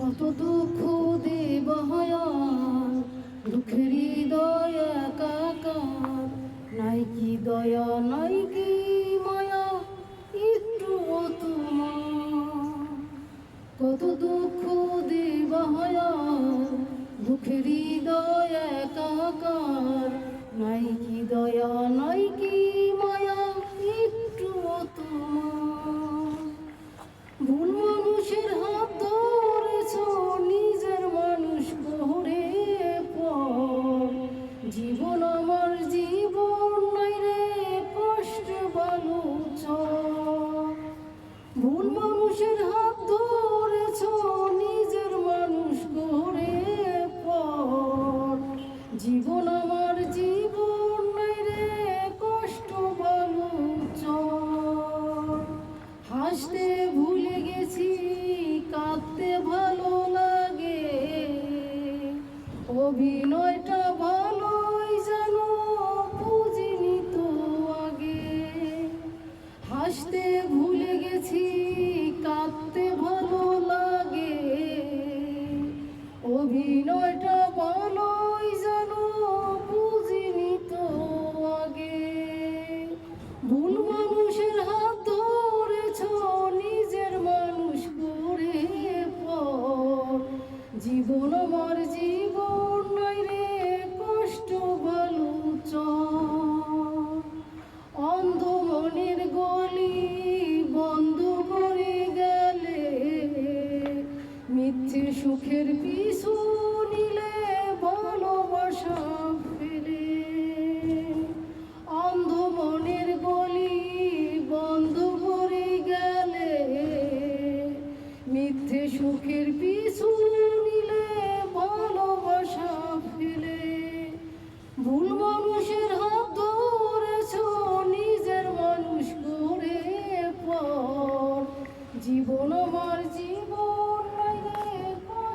কত দুঃখ দেব দুঃখের হৃদয় একাকার। নাই কি দয়া, নাই কি মায়া একটু তোমার। কত দুঃখ দেব দুঃখের হৃদয় একাকার। নাই কি দয়া মানুষের হাত সুখের পিছু নিলে ভালোবাসা ফেলে। অন্ধ মনের গলি বন্ধ করে গেলে। মিথ্যে সুখের পিছু নিলে ভালোবাসা ফেলে। ভুল মানুষের হাত ধরেছ, নিজের মানুষ করে পর। জীবন আমার জীবন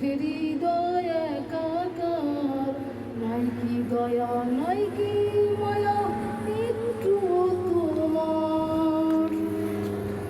பெரிய